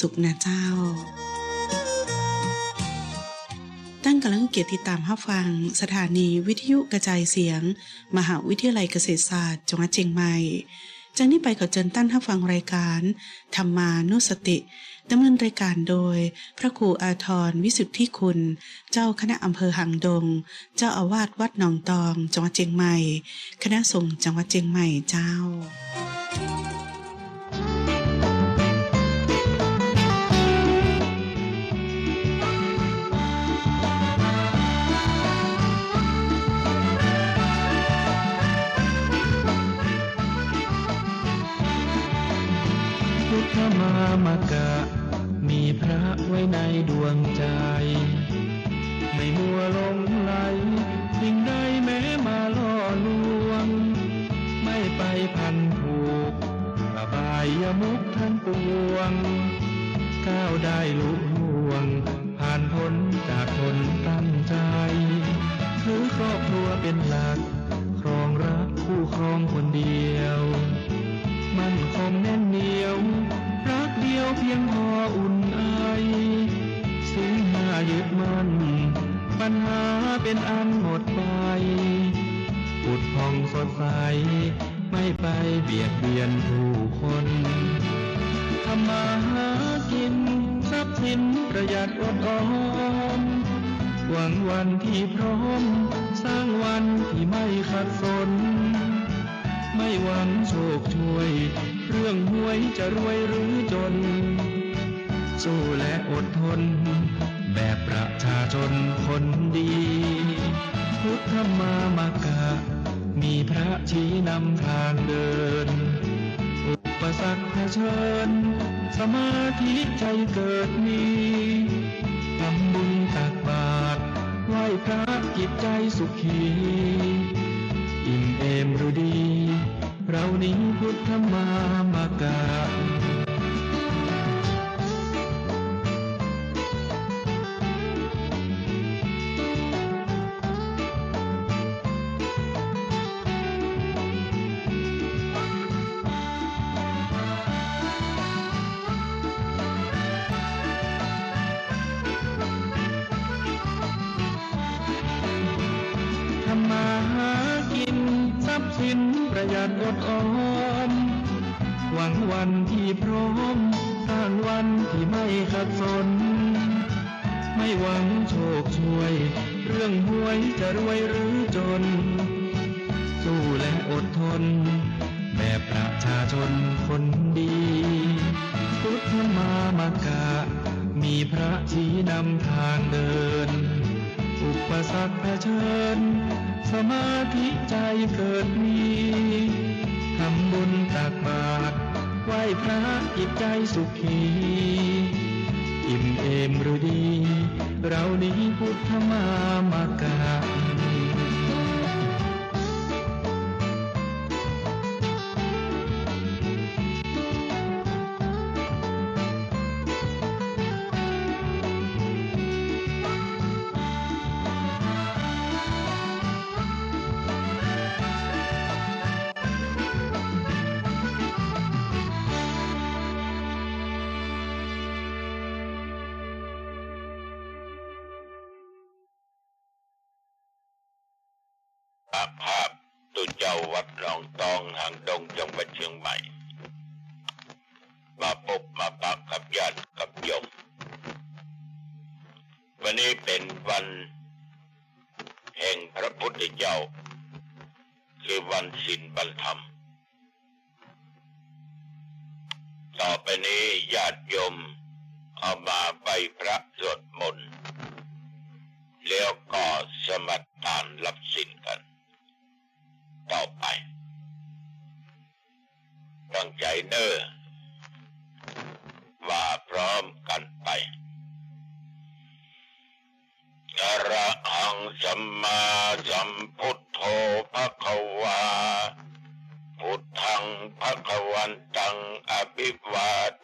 สุขนะเจ้า ตั้งกำลังเกียรติตามรับฟัง สถานีวิทยุกระจายเสียง มหาวิทยาลัยเกษตรศาสตร์จังหวัดเชียงใหม่จากนี้ไปขอเชิญตั้นรับฟังรายการธรรมานุสติดำเนินรายการโดย พระครูอาทรวิสุทธิคุณ เจ้าคณะอำเภอหางดง เจ้าอาวาสวัดหนองตอง จังหวัดเชียงใหม่ คณะสงฆ์จังหวัดเชียงใหม่เจ้าามกะ มีพระไว้ในดวงใจ ไม่มัวลงไหลสิ่งใดแม้มาล่อลวง ไม่ไปพันผูกอบายยมุกทั้งปวง ก้าวได้ลุ ประชนคนดี พุทธมามากะ มีพระชี้นำทางเดิน อุปสรรคเผชิญ สมาธิใจเกิดมีทำบุญตักบาตรไหว้พระจิตใจสุขีอิ่มเอมรู้ดี เรานี้พุทธมามากะ อมหวังวันที่พร้อมสร้างวันที่ไม่ขัดสน ไม่หวังโชคช่วย เรื่องหวยจะรวยหรือจน สู้และอดทน แบบประชาชนคนดีพุทธมามากะ มีพระชี้นำทางเดิน อุปสรรคเผชิญ สมาธิใจเกิดมี ทำบุญตักบาตรไหว้พระจิตใจสุขีอิ่มเอมรู้ดี เรานี้พุทธมามากา วัดหนองตองหางดงจังหวัดเชียงใหม่ มาพบมาปะกับญาติกับโยมวันนี้เป็นวันแห่งพระพุทธเจ้า คือวันสินบันธรรม ต่อไปนี้ญาติโยมเอามาไปพระสวดมนต์แล้วก็สมัครทานรับสินกัน ต่อไปตั้งใจเด้อว่าพร้อมกันไปอระหังสัมมาสัมพุทโธภะคะวา พุทธังภะคะวันตังอภิวาท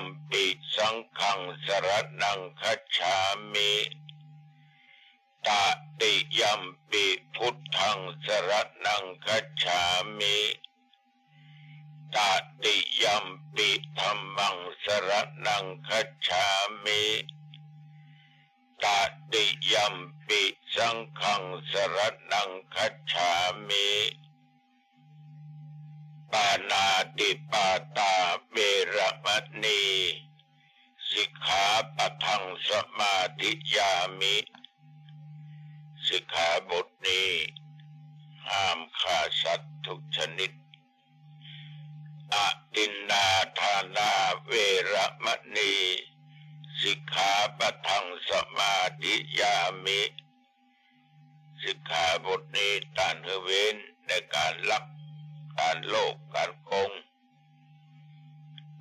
มปิสังฆังสรนังคัจฉามิตติยัมปิพุทธังสรนังคัจฉามิตติยัมปิธัมมังสรนังคัจฉามิตติยัมปิสังฆังสรนังคัจฉามิ ปานาติปาตาเวระมณีสิกขาปะทังสมาธิยามิสิกขาบทนี้ห้ามฆ่าสัตว์ทุกชนิดอตินนาทานาเวระมณีสิกขาปะทังสมาธิยามิสิกขาบทนี้ตานเฮเวนในการลัก การโลภการโกง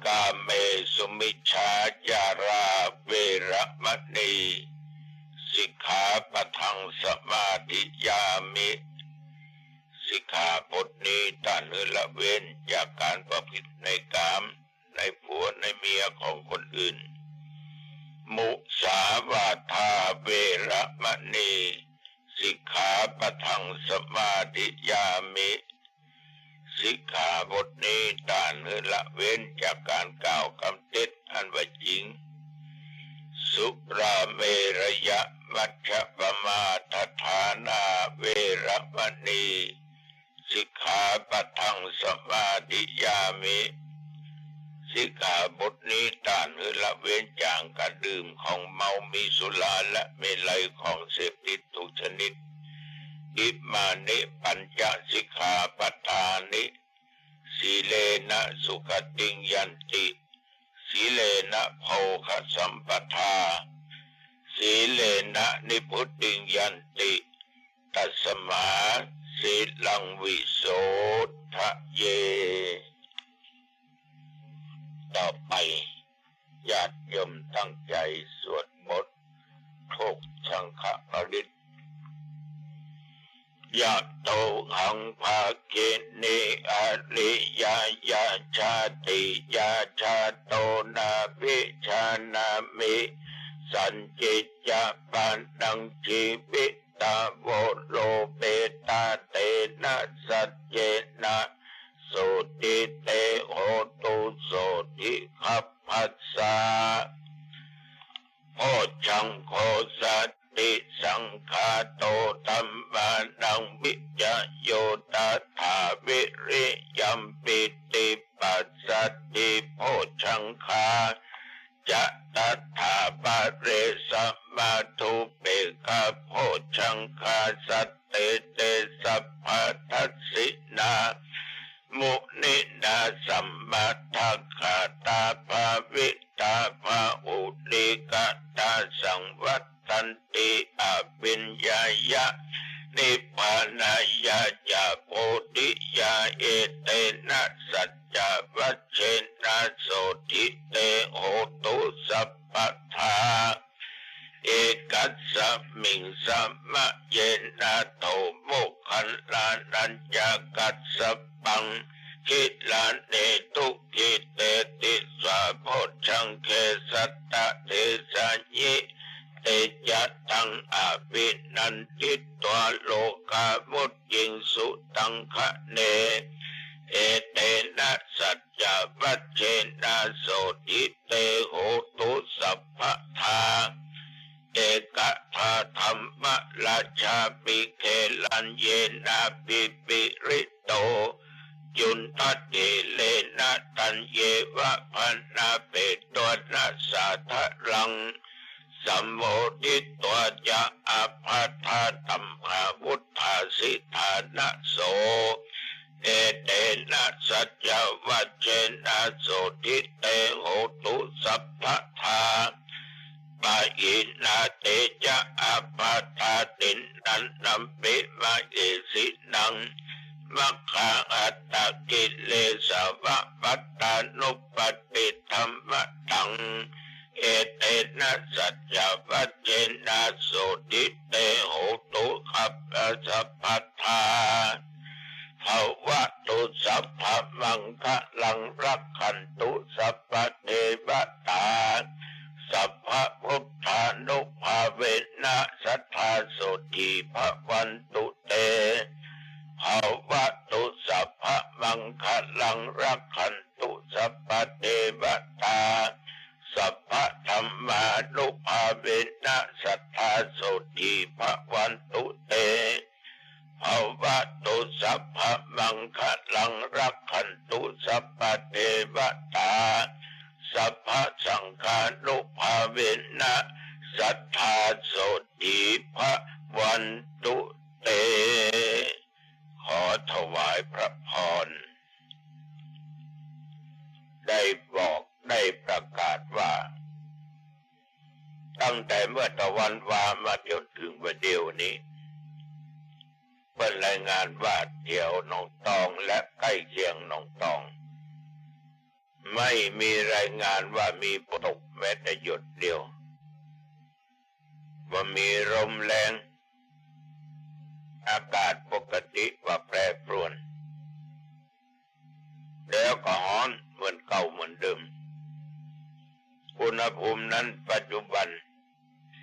กาเมสุมิชาจาราเวระมณีสิกขาปะทังสมาธิยามิสิกขาบทนี้ท่านให้ละเว้นจากการประพฤติในกาม ในผัวในเมียของคนอื่น มุสาวาทาเวระมณีสิกขาปะทังสมาธิยามิ สิกขาบทนี้ต่านให้ละเว้นจากการกล่าวคำเท็จอันว่าจริง สุราเมรยะมัชปมาทฐานาเวระมณีสิกขาปะทังสมาธิยามิสิกขาบทนี้ต่านให้ละเว้นจากการดื่มของเมามีสุราและเมลัยของเสพติดทุกชนิดอิมานิปัญจสิกขาปทานิสี เลนะสุขติงยันติสีเลนะโภคสัมปทา สีเลนะนิพุตติงยันติ ตัสมาสีลังวิโสทะเย ต่อไปญาติโยมตั้งใจสวดมนต์โทกชังคะปริต ยะโตหังภาเกเนอริยายาชาติยาชาโตนาวิชานามิสันจิตจาปันดังชีวิตาโวโลเปตาเตนะสัจเจนะโสติตโสติขับพัสสะ โพชังโคสัตติสังคาโตตัมมานังวิจโยตถาวิริยัมปิติปัสสตติโพชังคาจะตถาปะเรสัมมาทุเปกะโพชังคาสัตเตเตสัพพะทัสสินา มุนินาสัมมาทัคคาตาภาวิตาภาอุลิกาตาสังวัตตันติอภิญญายะ นิพพานายาจาโพธิยาเอเตนะสัจจวัชเชนะโสทิเตโหตุสัพพทา เอ กัสมิงสัมะเยนะโตโมกขันลานัญญากัสสปังกิลาเนตุกิเตติสาโพชังเคสัตตะเทสัญญิเตจะตังอาภินันทิตวโลกามุตยิงสุตังคะเน เอเตนะสัจจวัชเชนะโสติเตโหตุสัพพทา เอกทาธรรมราชาปิเคลันเยนะปิปิริโตยุนทัตเตเลนะตันเยวะพันนาเปตัวนาสาทะลังสัมโมทิตัวจะอาภาธาตัมภาวุธาสิธานะโส เอเตนะสัจวัจเจนะโสทิเตโหตุ อินาเตจะอาปาตาตินนันนัมเปมาเอสินังมัคคาอัตตกิเลสวะปัตตานุปติธรรมตัง เอเตนะสัจจวัจเจนะโสทิเตโหตุขับสัพพทาภาวะตุสัพพะมังคะลังรักขันตุสัพพะเทวตาสัพพะพุท ธานุภาเวนะสัทธาโสติภะวันตุเตภาวะตุสัพพะมังคะลังรักขันตุสัพพะเทวตา สัพพะธรรมานุภาเวนะสัทธาโสติภะวัน ณภูมินั้นปัจจุบัน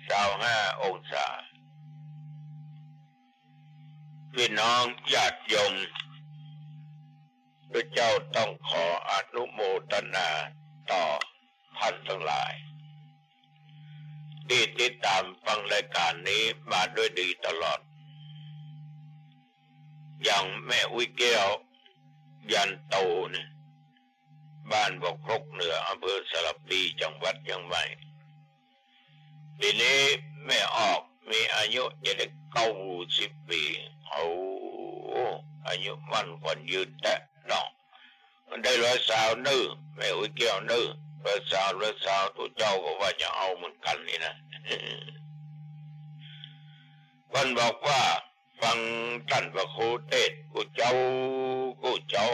สาวห้าองศา พี่น้องญาติโยมพระเจ้าต้องขออนุโมทนาต่อท่านทั้งหลาย ที่ติดตามฟังรายการนี้มาด้วยดีตลอด อย่างแม่อุ้ยแก้ว ยันโตเนี่ย บ้านบอกครกเหนืออำเภอสระปีจังหวัดเชียังใหม่ทีนี้แม่ออกมีอายุจะได้เก้าสิบปีเอาอายุมันขวัญยืนแต่ดอกได้ร้อยสาวนื้อแม่อุ้ยแก้วนื้อร้อยสาวร้อยสาวทุกเจ้าก็ว่าจะเอาเหมือนกันนี่นะวันบอกว่า ฟังท่านพระครูเทศกูเจ้ากูเจ้า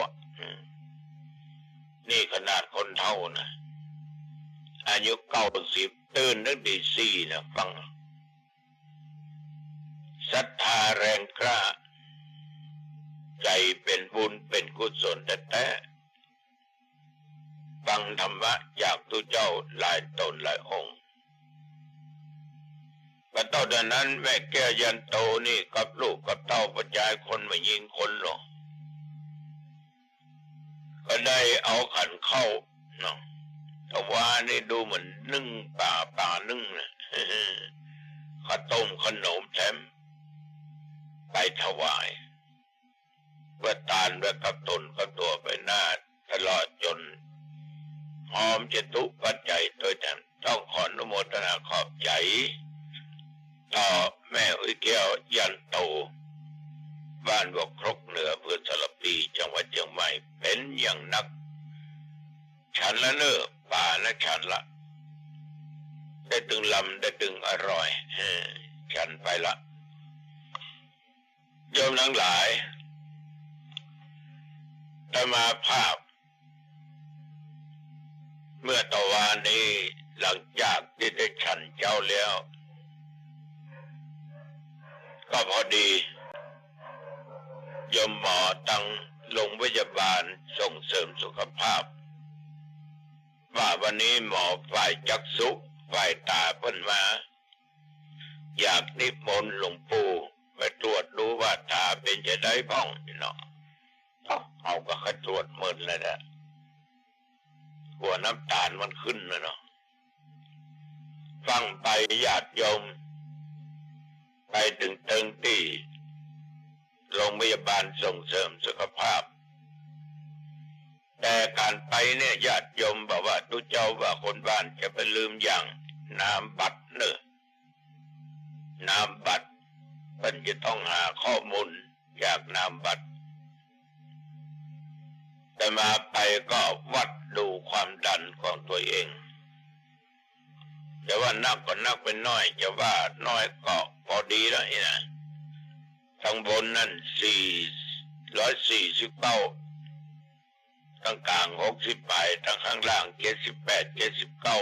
นี่ขนาดคนเท่านะอายุเก้าสิบตื่นตั้งตีสี่นะฟังศรัทธาแรงกล้า ใจเป็นบุญเป็นกุศลแต่แต่ฟังธรรมะจากตุเจ้าหลายตนหลายองค์ก็ตอนนั้นแม่แก้วยันโตนี่กับลูกกับเต้าประจายคนมายิงคนหรอก ก็ได้เอาขันเข้าเนาะแต่ว่านี่ดูเหมือนนึ่งป่าป่านึ่งนะข้าต้มขนมแถมไปถวายเพื่อตานไว้กับตนกับตัวไปหน้าตลอดจนหอมจตุปัจจัยโดยแต่ต้องขออนุโมทนาขอบใจ ต่อแม่อุ้ยแก้วยันโต วัดเชียงใหม่เป็นอย่างนัก ฉันละเนอป่านะฉันละ ได้ตึงลำได้ตึงอร่อยฉันไปละโยมทั้งหลายธรรมาภาพ เมื่อตะวานนี้หลังจากที่ได้ฉันเจ้าแล้ว ก็พอดีโยมหมอตั้ง โรงพยาบาลส่งเสริมสุขภาพ ว่าวันนี้หมอฝ่ายจักษุฝ่ายตาเพิ่นมา อยากนิมนต์หลวงปู่ไปตรวจดูว่าตาเป็นจะได้บ้องพี่น้องเอาเอาก็เขาตรวจหมดเลยนะกลัวน้ำตาลมันขึ้นนะเนาะฟังไปญาติโยม ไปถึงเติงที่ โรงพยาบาลส่งเสริมสุขภาพ แต่การไปเนี่ยญาติโยมบอกว่าทุเจ้าว่าคนบ้านจะไปลืมอย่างนามบัตรเนอะนามบัตรมันจะต้องหาข้อมูลจากนามบัตรแต่มาไปก็วัดดูความดันของตัวเองจะว่านักก็นักเป็นน้อยจะว่าน้อยก็พอดีแล้วนี่นะ ทางบนนั่นสี่ร้อยสี่สิบเก้าทางกลางหกสิบแปลายทางข้างล่างเจ็ดสิบแปดเจ็ดสิบเก้า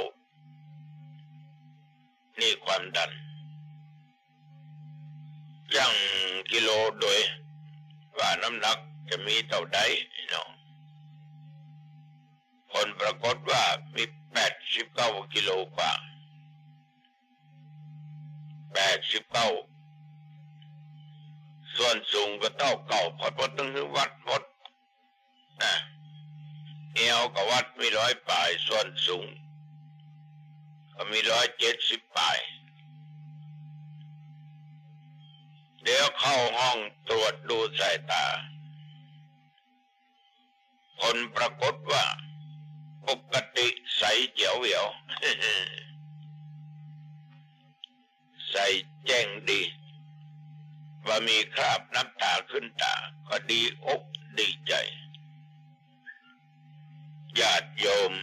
นี่ความดันยังกิโลโดย ว่าน้ำหนักจะมีเท่าใดเนาะผลปรากฏว่ามีแปดสิบเก้ากิโลกว่าแปดสิบเก้า ส่วนสูงก็เต้าเก่าพอดพอดต้องวัดหมดนะเอวก็วัดมีร้อยปลายส่วนสูง ก็มีร้อยเจ็ดสิบปลาย เดี๋ยวเข้าห้องตรวจดูสายตา ผลปรากฏว่า ปกติใสเจียวเหวียวใสแจ้งดี ว่ามีคราบน้ำตาขึ้นตา ก็ดีอกดีใจญาติโยม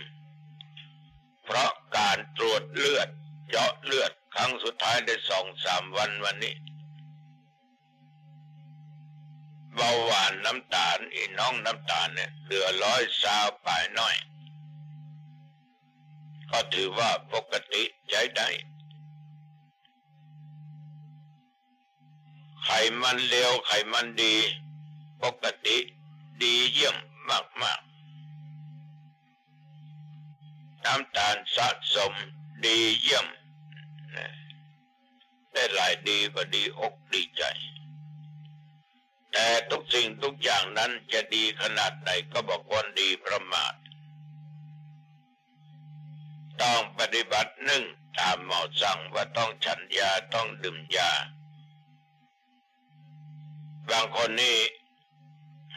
เพราะการตรวจเลือดเจาะเลือดครั้งสุดท้ายได้สองสามวันวันนี้ เบาหวานน้ำตาลอีน้องน้ำตาลเนี่ยเหลือร้อยสาวปลายน้อย ก็ถือว่าปกติใช้ได้ ไขมันเลวไขมันดี ปกติดีเยี่ยมมากมากน้ำตาลสะสมดีเยี่ยม ได้หลายดีก็ดีอกดีใจ แต่ทุกสิ่งทุกอย่างนั้นจะดีขนาดไหนก็บอกว่าดีประมาท ต้องปฏิบัติหนึ่งตามหมอสั่งว่าต้องฉันยาต้องดื่มยา บางคนนี่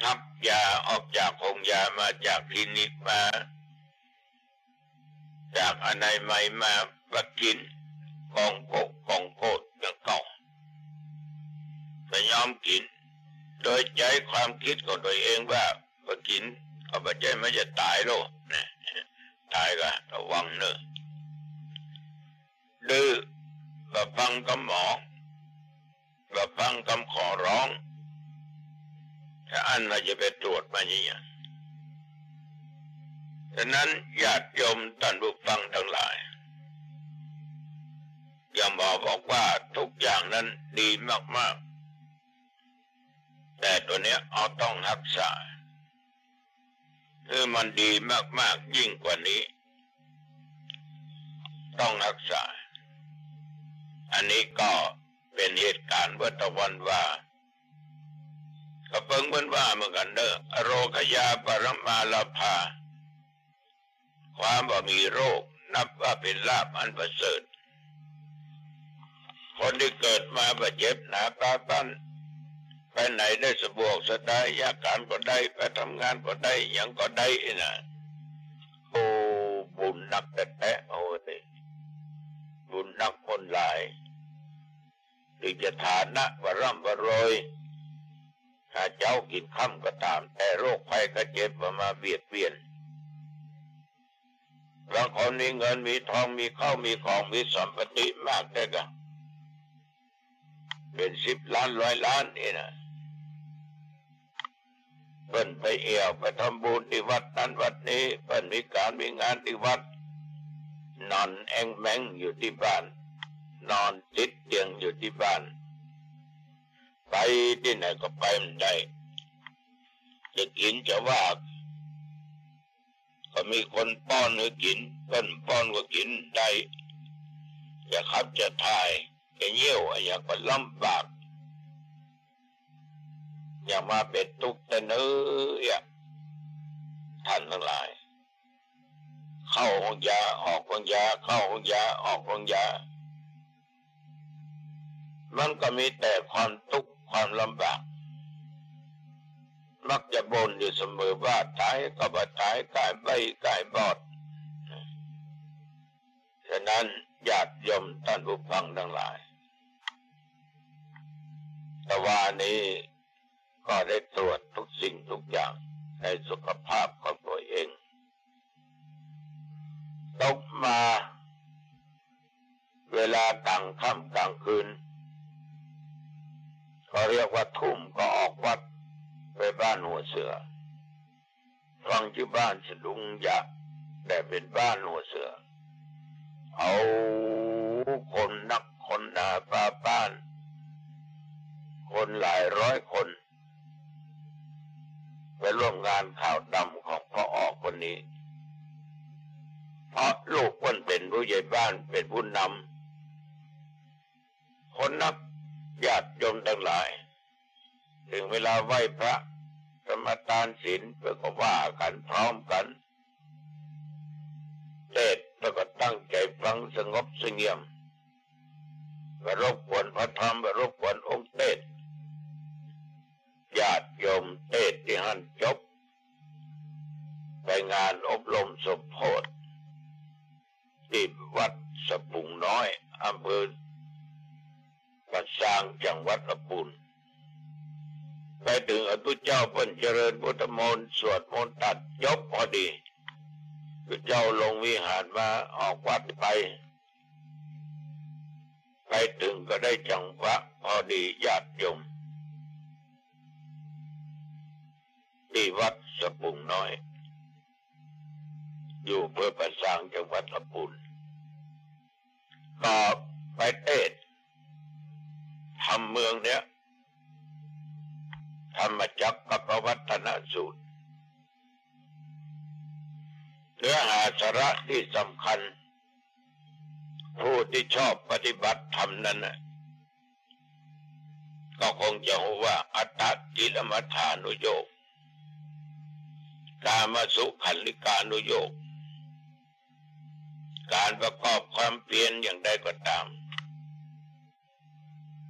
นับยาออกจากโรงยามาจากคลินิกมา จากอนายใหม่มาบักกินกองโกกกองโกดอย่างเก่าไม่ยอมกิน โดยใจความคิดของตัวเองว่าบักกินก็ปัจไม่จะตายโลกนะตายก็ระวังเนอะดื้อมาฟังคำหมอมาฟังคำขอร้อง ถ้าอันมาจะไปตรวจมาอย่างนี้ฉะนั้นญาติโยมท่านผู้ฟังทั้งหลายอย่ามาบอกว่าทุกอย่างนั้นดีมาก ๆ แต่ตัวเนี้ยเอาต้องรักษาคือมันดีมาก ๆ ยิ่งกว่านี้ ต้องรักษา อันนี้ก็เป็นเหตุการณ์เมื่อตะวันว่า ก็เพิ่งเพิ่นว่าเหมือนกันเด้ออโรคยาปรมาลาภา ความว่ามีโรค นับว่าเป็นลาภอันประเสริฐ คนที่เกิดมาบาดเจ็บหนาปาปั้นไปไหนได้สะบวกสะได้ยากการก็ได้ไปทำงานก็ได้ยังก็ได้นะโอ้บุญนักแต่แต่โอ้นี่บุญนักคนหลายถึงจะฐานะว่าร่ำว่าโรย ถ้าเจ้ากินข้ามก็ตาม แต่โรคภัยก็เจ็บมาเบียดเบียนบางคนมีเงินมีทองมีข้าวมีของมีสัมปติมากได้ก็เป็นสิบล้านร้อยล้านนี่นะเปิ้นไปเอวไปทำบุญที่วัดนั้นวัดนี้เปิ้นมีการมีงานที่วัด นอนแองแมงอยู่ที่บ้าน นอนติดเตียงอยู่ที่บ้าน ไปที่ไหนก็ไปไม่ได้จะกินจะว่า ก็มีคนป้อนให้กินต้นป้อนก็กินได้จะขับจะถ่ายจะเยี่ยวอะไรก็ลำบากอย่ามาเป็นทุกข์แต่เนื้อท่านทั้งหลาย เข้าห้องยาออกห้องยาเข้าห้องยาออกห้องยามันก็มีแต่ความทุกข์ ความลำบาก มักจะบ่นอยู่เสมอว่าตายก็บ่ตายกายใบกายบอดฉะนั้นญาติโยมท่านผู้ฟังทั้งหลาย แต่ว่านี้ก็ได้ตรวจทุกสิ่งทุกอย่างในสุขภาพของตัวเองตกมา เวลากลางค่ำกลางคืน เขาเรียกว่าทุ่มก็ออกวัดไปบ้านหัวเสือฟังที่บ้านสะดุงยะแต่เป็นบ้านหัวเสือ เอาคนนักคนหนาปาบ้าน คนหลายร้อยคน ไปร่วมงานข่าวดำของพ่อออกคนนี้ เพราะลูกคนเป็นผู้ใหญ่บ้านเป็นผู้นำคนนัก ญาติโยมทั้งหลาย ถึงเวลาไหว้พระสมทานศีลเพื่อก็ว่ากันพร้อมกันเทศแล้วก็ตั้งใจฟังสงบสงี่ยมไปรบกวนพระธรรมไปรบกวนองค์เทศญาติโยมเทศที่หันจบ ไปงานอบรมสมโพธิที่วัดสะพุงน้อยอำเภอ ปัสสร้างจังหวัดลำพูนไปถึงอตุเจ้าเพิ่นเจริญพุทธมนต์สวดมนต์ตัดจบพอดีพระเจ้าลงวิหารมาออกวัดไป ไปถึงก็ได้จังหวะพอดีญาติโยมที่วัดสะพุงน้อย อยู่เพื่อประสร้างจังหวัดลำพูนก็ไปเทศำมืองเนี้ยธรรมจักกับวัตนสูตรเนื้อหาสาระที่สำคัญ ผู้ที่ชอบปฏิบัติธรรมนั้นก็คงจะรู้ว่าอัตติลมัฏฐานุโยกกามาสุขันลิกานุโยกการประกอบความเปลี่ยนอย่างใดก็ตาม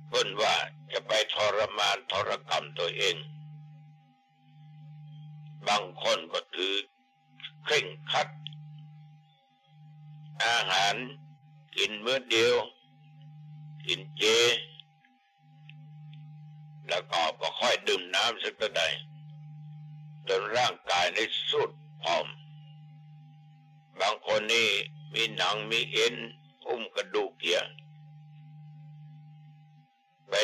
เพิ่นว่า จะไปทรมานทรกรรมตัวเอง บางคนก็ถือเคร่งคัด อาหารกินมื้อเดียว กินเจ แล้วก็บ่ค่อยดื่มน้ำสักเท่าใดจนร่างกายในสุดผอม บางคนนี่มีหนังมีเอ็น อุ้มกระดูกเกียไป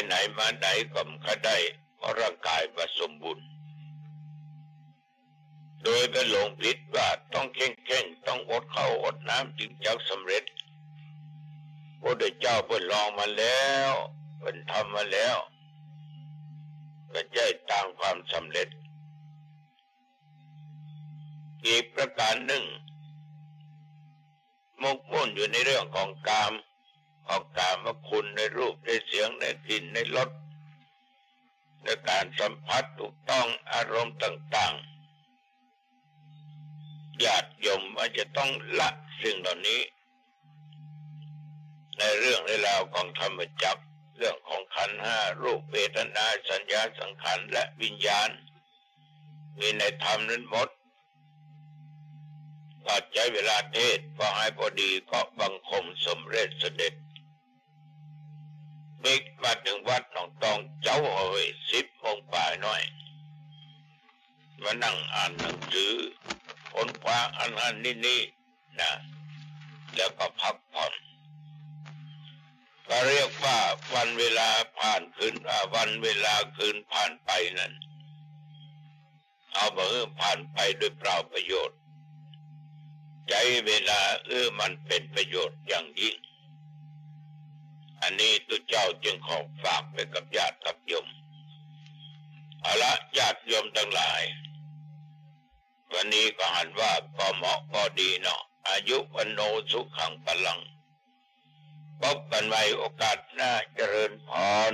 ไหนมาไหนก็ไมได้เพราะร่างกายมาสมบูรณ์ โดยไปหลงผิดว่าต้องเข่งเข่งต้องอดข้าวอดน้ำจึงจะสำเร็จพระเจ้าเปิดลองมาแล้วเป็นทำมาแล้วก็ใจต่างความสำเร็จ อีกประการหนึ่งมกมุ่นอยู่ในเรื่องของกาม ของกามคุณในรูปในเสียงในกลิ่นในรสในการสัมผัสถูกต้องอารมณ์ต่างๆญาติโยมว่าจะต้องละสิ่งเหล่านี้ ในเรื่องในราวของธรรมจักรเรื่องของขันห้ารูปเวทนาสัญญาสังขารและวิญญาณ มีในธรรมนั้นหมดก็ใช้เวลาเทศพอให้พอดีก็บังคมสมเร็จเสด็จ มิกมาถึงวัดหนองตองเจ้าเอ๋ยสิบโมงป่ายน้อยมานั่งอ่านหนังสือค้นคว้าอันนั้นนี่นี่นะแล้วก็พักผ่อนก็เรียกว่าวันเวลาผ่านคืนวันเวลาคืนผ่านไปนั้น เอาเบอร์ผ่านไปโดยเปล่าประโยชน์ ใจเวลาเออมันเป็นประโยชน์อย่างยิ่ง อันนี้ตัวเจ้าจึงขอฝากไปกับญาติกับโยมเอาละญาติโยมทั้งหลาย วันนี้ก็หันว่าพอเหมาะพอดีเนาะอายุวันโนสุขังพลังพบกันไว้โอกาสหน้าเจริญพร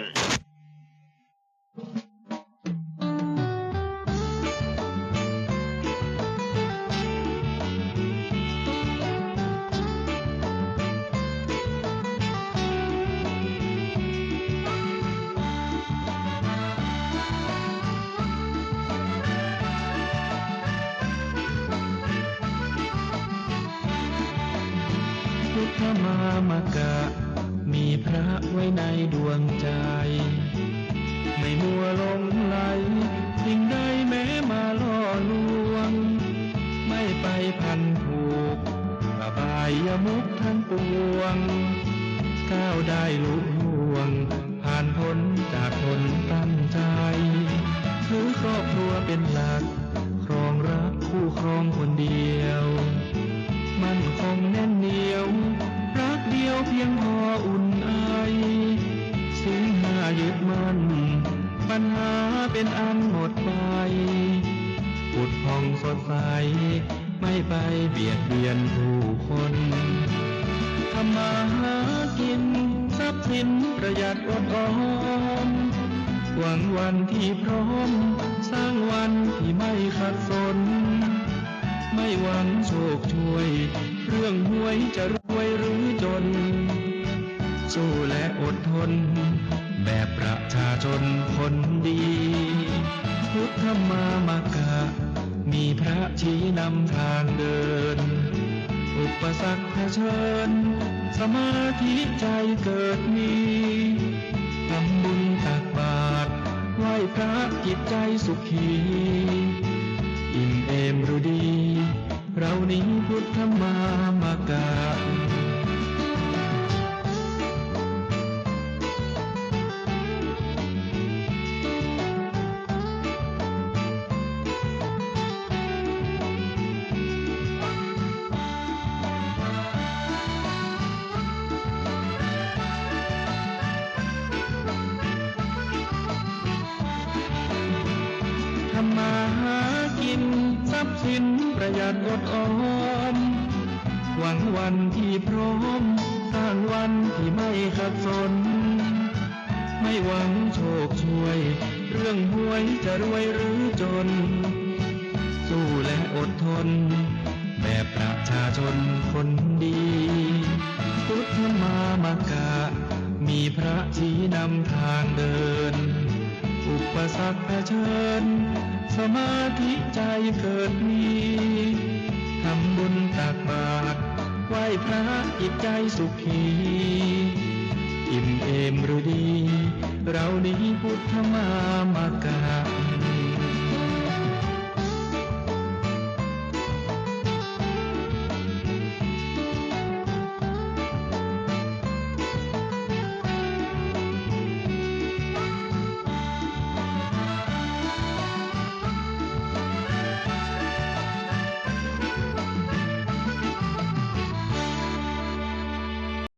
มามกะ มีพระไว้ในดวงใจ ไม่มัวลงไหลสิ่งใดแม้มาล่อลวง ไม่ไปพันผูกอบายยมุกทั้งปวง ก้าวได้ลุล่วง ผ่านพ้นจากทนตั้งใจ ถือครอบครัวเป็นหลัก น สมาธิใจเกิดมีทำบุญตักบาตรไหว้พระจิตใจสุขีอิ่มเอมรู้ดี เรานี้พุทธมามากา จน สู้และอดทน แบบประชาชนคนดี พุทธมามากะ มีพระชี้นำทางเดิน อุปสรรคเผชิญ สมาธิใจเกิดมีทำบุญตักบาตรไหว้พระจิตใจสุขีอิ่มเอมหรือดี เรานี้พุทธมามากะ